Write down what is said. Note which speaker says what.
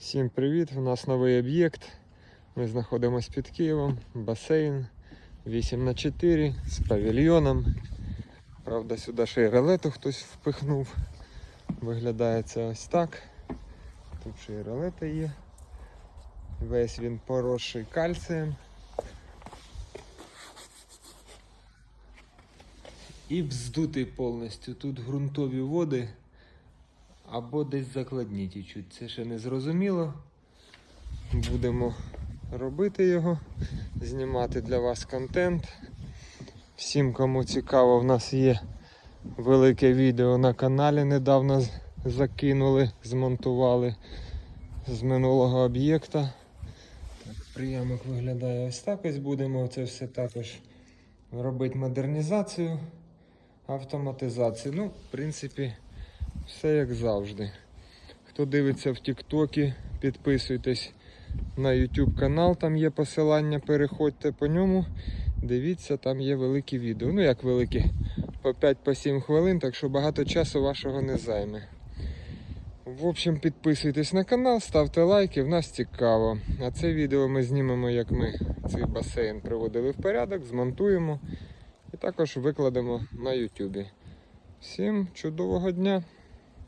Speaker 1: Всім привіт! У нас новий об'єкт. Ми знаходимося під Києвом. Басейн 8 на 4 з павільйоном. Правда, сюди ще й релету хтось впихнув. Виглядає це ось так. Тут ще й релета є. Весь він поросший кальцієм. І вздутий повністю. Тут ґрунтові води або десь закладні тічуть. Це ще не зрозуміло. Будемо робити його, знімати для вас контент. Всім, кому цікаво, в нас є велике відео на каналі. Недавно закинули, змонтували з минулого об'єкта. Приямок виглядає ось так. Ось будемо це все також робити модернізацію, автоматизацію. Ну, в принципі, все як завжди. Хто дивиться в Тіктокі, підписуйтесь на YouTube канал, там є посилання, переходьте по ньому. Дивіться, там є великі відео. Ну як великі, по 5-7 хвилин, так що багато часу вашого не займе. В общем, підписуйтесь на канал, ставте лайки, в нас цікаво. А це відео ми знімемо, як ми цей басейн приводили в порядок, змонтуємо і також викладемо на YouTube. Всім чудового дня!